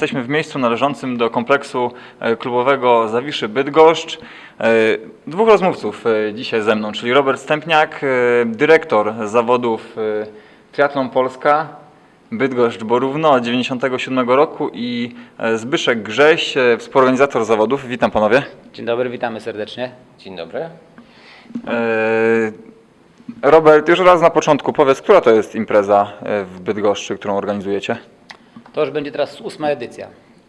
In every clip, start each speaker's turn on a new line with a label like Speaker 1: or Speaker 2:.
Speaker 1: Jesteśmy w miejscu należącym do kompleksu e, klubowego Zawiszy Bydgoszcz. E, Dwóch rozmówców e, dzisiaj ze mną, czyli Robert Stępniak, dyrektor zawodów Triathlon Polska, Bydgoszcz Borówno od 97 roku i Zbyszek Grześ, współorganizator zawodów. Witam panowie.
Speaker 2: Dzień dobry, witamy serdecznie.
Speaker 3: Dzień dobry.
Speaker 1: Robert, już raz na początku powiedz, która to jest impreza w Bydgoszczy, którą organizujecie?
Speaker 2: To już będzie teraz ósma edycja.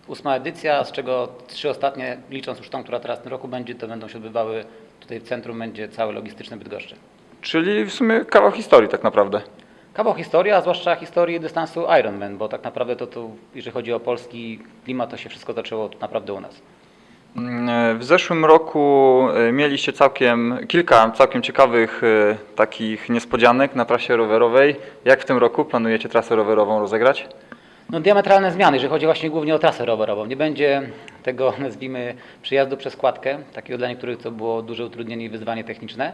Speaker 2: Ósma edycja, z czego trzy ostatnie, licząc już tą, która teraz w tym roku będzie, to będą się odbywały, tutaj w centrum będzie całe logistyczne Bydgoszczy.
Speaker 1: Czyli w sumie kawał historii tak naprawdę.
Speaker 2: Kawał historii, a zwłaszcza historii dystansu Ironman, bo tak naprawdę to, to jeżeli chodzi o polski klimat, to się wszystko zaczęło naprawdę u nas.
Speaker 1: Mm, W zeszłym roku e, mieliście całkiem kilka całkiem ciekawych e, takich niespodzianek na trasie rowerowej. Jak w tym roku planujecie trasę rowerową rozegrać?
Speaker 2: No diametralne zmiany, jeżeli chodzi właśnie głównie o trasę rowerową. Nie będzie tego, nazwijmy, przyjazdu przez kładkę, takiego dla niektórych to było duże utrudnienie i wyzwanie techniczne.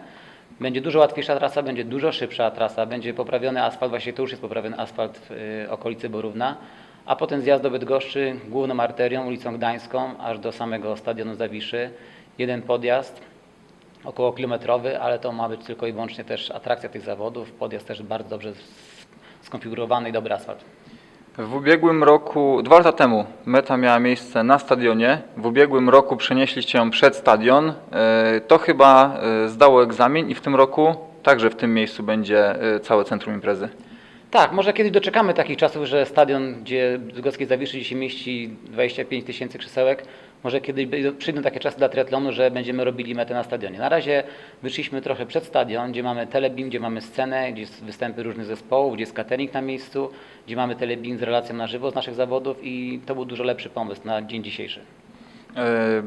Speaker 2: Będzie dużo łatwiejsza trasa, będzie dużo szybsza trasa, będzie poprawiony asfalt, właśnie to już jest poprawiony asfalt w y, okolicy Borówna, a potem zjazd do Bydgoszczy główną arterią, ulicą Gdańską, aż do samego stadionu Zawiszy. Jeden podjazd, około kilometrowy, ale to ma być tylko i wyłącznie też atrakcja tych zawodów. Podjazd też bardzo dobrze skonfigurowany i dobry asfalt.
Speaker 1: W ubiegłym roku, dwa lata temu, meta miała miejsce na stadionie. W ubiegłym roku przenieśliście ją przed stadion. E, To chyba e, zdało egzamin i w tym roku także w tym miejscu będzie e, całe centrum imprezy.
Speaker 2: Tak, może kiedyś doczekamy takich czasów, że stadion, gdzie Bydgoskie Zawiszy się mieści 25 tysięcy krzesełek, może kiedyś przyjdą takie czasy dla triatlonu, że będziemy robili metę na stadionie. Na razie wyszliśmy trochę przed stadion, gdzie mamy telebim, gdzie mamy scenę, gdzie jest występy różnych zespołów, gdzie jest catering na miejscu, gdzie mamy telebim z relacją na żywo z naszych zawodów i to był dużo lepszy pomysł na dzień dzisiejszy.
Speaker 1: E,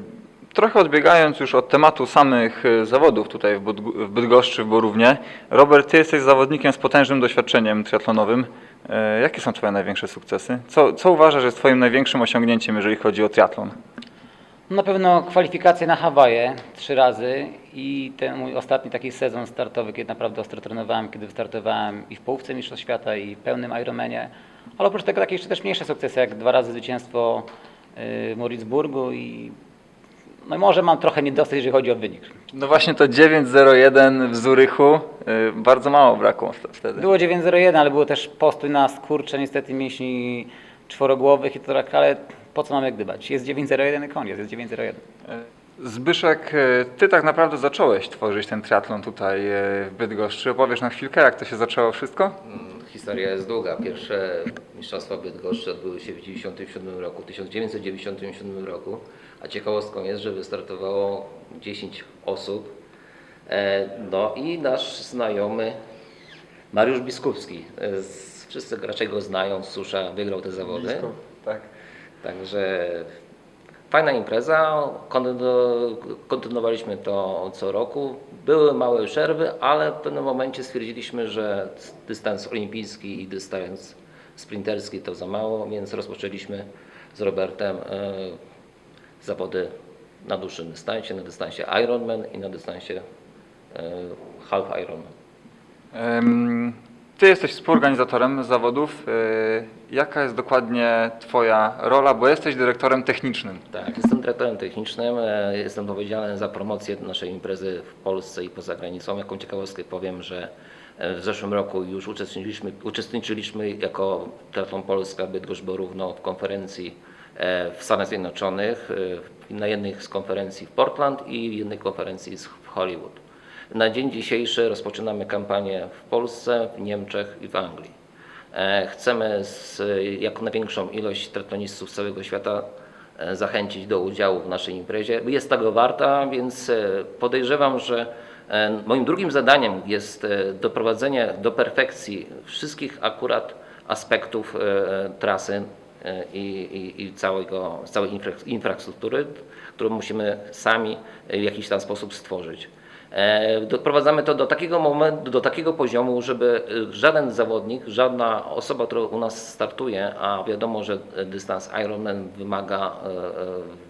Speaker 1: Trochę odbiegając już od tematu samych e, zawodów tutaj w Bydgoszczy, w Borównie. Robert, ty jesteś zawodnikiem z potężnym doświadczeniem triatlonowym. E, Jakie są twoje największe sukcesy? Co, co uważasz, że jest twoim największym osiągnięciem, jeżeli chodzi o triatlon?
Speaker 2: Na pewno kwalifikacje na Hawaje trzy razy i ten mój ostatni taki sezon startowy, kiedy naprawdę ostro trenowałem, kiedy wystartowałem i w połówce Mistrzostw Świata i pełnym Ironmanie. Ale oprócz tego takie jeszcze też mniejsze sukcesy, jak dwa razy zwycięstwo yy, w Moritzburgu i no i może mam trochę niedosyt, jeżeli chodzi o wynik.
Speaker 1: No właśnie to 9.01 w Zurychu. e, Bardzo mało brakło wtedy.
Speaker 2: Było 9.01, ale było też postój na skurcze niestety mięśni czworogłowych i to tak, ale po co mamy gdybać? Jest 9.01 i koniec, jest 9.01.
Speaker 1: E, Zbyszek, e, ty tak naprawdę zacząłeś tworzyć ten triatlon tutaj e, w Bydgoszczy. Opowiesz na chwilkę, jak to się zaczęło wszystko?
Speaker 3: Mm, Historia jest długa. Pierwsze Mistrzostwa Bydgoszczy odbyły się w 1997 roku, 1997 roku, a ciekawostką jest, że wystartowało 10 osób. E, No i nasz znajomy Mariusz Biskupski, z- wszyscy raczej go znają, z Susza, wygrał te zawody.
Speaker 1: Tak.
Speaker 3: Także fajna impreza, kontynu- kontynuowaliśmy to co roku. Były małe przerwy, ale w pewnym momencie stwierdziliśmy, że dystans olimpijski i dystans sprinterski to za mało, więc rozpoczęliśmy z Robertem e, zawody na dłuższym dystansie, na dystansie Ironman i na dystansie e, Half Ironman.
Speaker 1: Ty jesteś współorganizatorem zawodów. E, Jaka jest dokładnie Twoja rola, bo jesteś dyrektorem technicznym?
Speaker 3: Tak, jestem dyrektorem technicznym, e, jestem odpowiedzialny za promocję naszej imprezy w Polsce i poza granicą. Jaką ciekawostkę powiem, że e, w zeszłym roku już uczestniczyliśmy, uczestniczyliśmy jako Triathlon Polska Bydgoszcz Borówno w konferencji e, w Stanach Zjednoczonych, na jednej z konferencji w Portland i jednej konferencji w Hollywood. Na dzień dzisiejszy rozpoczynamy kampanię w Polsce, w Niemczech i w Anglii. E, Chcemy z, jak największą ilość triatlonistów z całego świata e, zachęcić do udziału w naszej imprezie. Jest tego warta, więc e, podejrzewam, że moim drugim zadaniem jest doprowadzenie do perfekcji wszystkich akurat aspektów trasy i, i, i całego, całej infra, infrastruktury, którą musimy sami w jakiś tam sposób stworzyć. E, Doprowadzamy to do takiego momentu, do takiego poziomu, żeby e, żaden zawodnik, żadna osoba, która u nas startuje, a wiadomo, że e, dystans Ironman wymaga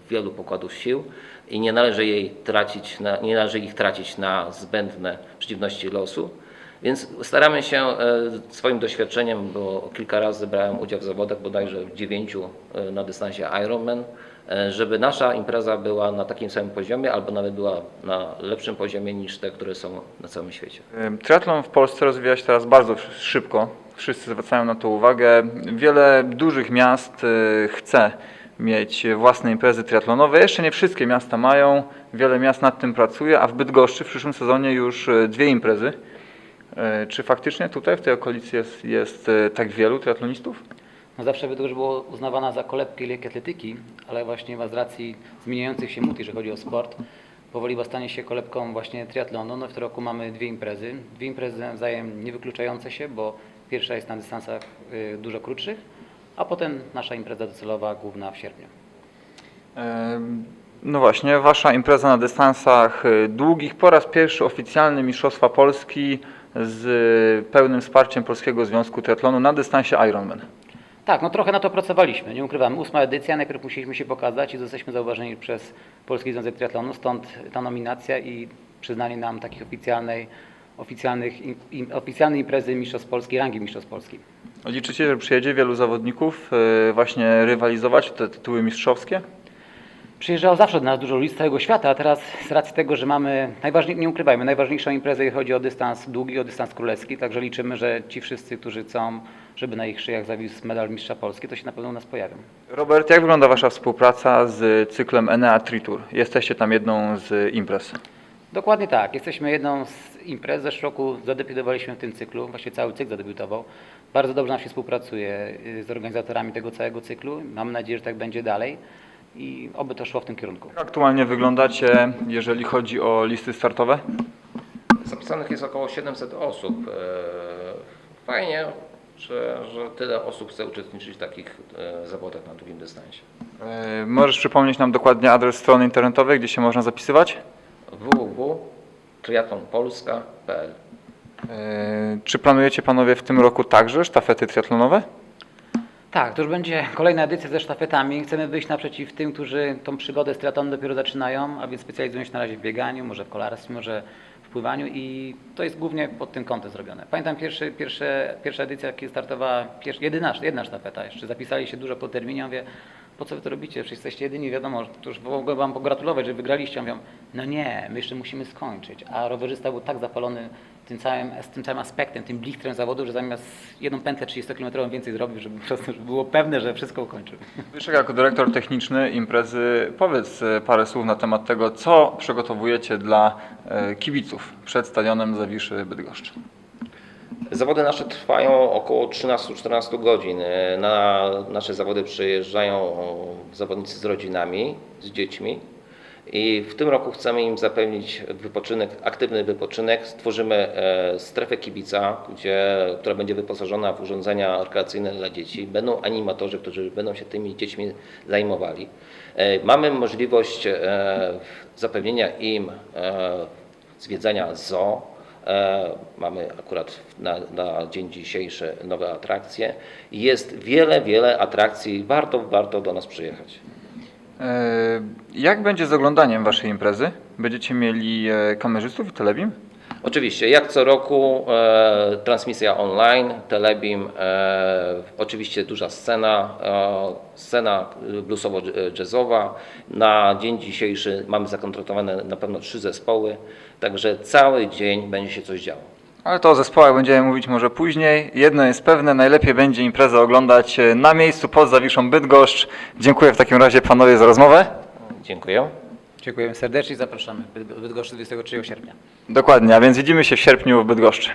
Speaker 3: wielu pokładów sił i nie należy jej tracić, na, nie należy ich tracić na zbędne przeciwności losu. Więc staramy się e, swoim doświadczeniem, bo kilka razy brałem udział w zawodach, bodajże w dziewięciu e, na dystansie Ironman, e, żeby nasza impreza była na takim samym poziomie, albo nawet była na lepszym poziomie niż te, które są na całym świecie.
Speaker 1: Triatlon w Polsce rozwija się teraz bardzo szybko. Wszyscy zwracają na to uwagę. Wiele dużych miast chce mieć własne imprezy triatlonowe. Jeszcze nie wszystkie miasta mają. Wiele miast nad tym pracuje, a w Bydgoszczy w przyszłym sezonie już dwie imprezy. E, Czy faktycznie tutaj w tej okolicy jest, jest e, tak wielu triatlonistów?
Speaker 2: No zawsze Bydgoszcz było uznawana za kolebkę lekkiej atletyki, ale właśnie z racji zmieniających się mód, jeżeli chodzi o sport, powoli stanie się kolebką właśnie triatlonu. No w tym roku mamy dwie imprezy. Dwie imprezy nawzajem niewykluczające się, bo pierwsza jest na dystansach y, dużo krótszych, a potem nasza impreza docelowa główna w sierpniu.
Speaker 1: No właśnie, wasza impreza na dystansach długich, po raz pierwszy oficjalny Mistrzostwa Polski z pełnym wsparciem Polskiego Związku Triatlonu na dystansie Ironman.
Speaker 2: Tak, no trochę na to pracowaliśmy, nie ukrywam. Ósma edycja, najpierw musieliśmy się pokazać i zostaliśmy zauważeni przez Polski Związek Triatlonu, stąd ta nominacja i przyznanie nam takich oficjalnej, oficjalnych, im, oficjalnej imprezy Mistrzostw Polski, rangi Mistrzostw Polski.
Speaker 1: Liczycie, że przyjedzie wielu zawodników y, właśnie rywalizować w te tytuły mistrzowskie?
Speaker 2: Przyjeżdżało zawsze do nas dużo ludzi z całego świata, a teraz z racji tego, że mamy, najważniej, nie ukrywajmy, najważniejszą imprezę, jeżeli chodzi o dystans długi, o dystans królewski, także liczymy, że ci wszyscy, którzy chcą, żeby na ich szyjach zawisł medal Mistrza Polski, to się na pewno u nas pojawią.
Speaker 1: Robert, jak wygląda wasza współpraca z cyklem Enea Tritur? Jesteście tam jedną z imprez.
Speaker 2: Dokładnie tak. Jesteśmy jedną z imprez. Zeszły roku zadebiutowaliśmy w tym cyklu, właściwie cały cykl zadebiutował. Bardzo dobrze nam się współpracuje y, z organizatorami tego całego cyklu. Mam nadzieję, że tak będzie dalej i oby to szło w tym kierunku.
Speaker 1: Jak aktualnie wyglądacie, jeżeli chodzi o listy startowe?
Speaker 3: Zapisanych jest około 700 osób. E, Fajnie, że, że tyle osób chce uczestniczyć w takich e, zawodach na długim dystansie.
Speaker 1: Y, Możesz przypomnieć nam dokładnie adres strony internetowej, gdzie się można zapisywać?
Speaker 3: www.triathlonpolska.pl
Speaker 1: E, Czy planujecie panowie w tym roku także sztafety triatlonowe?
Speaker 2: Tak, to już będzie kolejna edycja ze sztafetami. Chcemy wyjść naprzeciw tym, którzy tą przygodę z triatlonem dopiero zaczynają, a więc specjalizują się na razie w bieganiu, może w kolarstwie, może w pływaniu i to jest głównie pod tym kątem zrobione. Pamiętam pierwszy, pierwsze, pierwsza edycja, kiedy startowała pierwsza, jedyna, jedna sztafeta jeszcze. Zapisali się dużo po terminie, mówię, po co wy to robicie? Przecież jesteście jedyni, wiadomo, już mogę wam pogratulować, że wygraliście. Mówią, no nie, my jeszcze musimy skończyć. A rowerzysta był tak zapalony tym całym, z tym całym aspektem, tym blichtrem zawodu, że zamiast jedną pętlę 30-kilometrową więcej zrobił, żeby żeby było pewne, że wszystko ukończył.
Speaker 1: Wyszek, jako dyrektor techniczny imprezy, powiedz e, parę słów na temat tego, co przygotowujecie dla e, kibiców przed stadionem Zawiszy Bydgoszcz.
Speaker 3: Zawody nasze trwają około 13-14 godzin. E, Na nasze zawody przyjeżdżają zawodnicy z rodzinami, z dziećmi. I w tym roku chcemy im zapewnić wypoczynek, aktywny wypoczynek. Stworzymy e, strefę kibica, gdzie, która będzie wyposażona w urządzenia rekreacyjne dla dzieci. Będą animatorzy, którzy będą się tymi dziećmi zajmowali. E, Mamy możliwość zapewnienia im zwiedzania zoo, Mamy akurat na, na dzień dzisiejszy nowe atrakcje. Jest wiele, wiele atrakcji. Warto, warto do nas przyjechać.
Speaker 1: E, Jak będzie z oglądaniem waszej imprezy? Będziecie mieli e, kamerzystów i telebim?
Speaker 3: Oczywiście, jak co roku, e, transmisja online, Telebim, e, oczywiście duża scena, e, scena bluesowo-jazzowa. Na dzień dzisiejszy mamy zakontraktowane na pewno trzy zespoły, także cały dzień będzie się coś działo.
Speaker 1: Ale to o zespołach będziemy mówić może później. Jedno jest pewne, najlepiej będzie imprezę oglądać e, na miejscu pod Zawiszą Bydgoszcz. Dziękuję w takim razie panowie za rozmowę.
Speaker 3: Dziękuję.
Speaker 2: Dziękujemy serdecznie i zapraszamy Bydgoszczy 23 sierpnia.
Speaker 1: Dokładnie, a więc widzimy się w sierpniu w Bydgoszczy.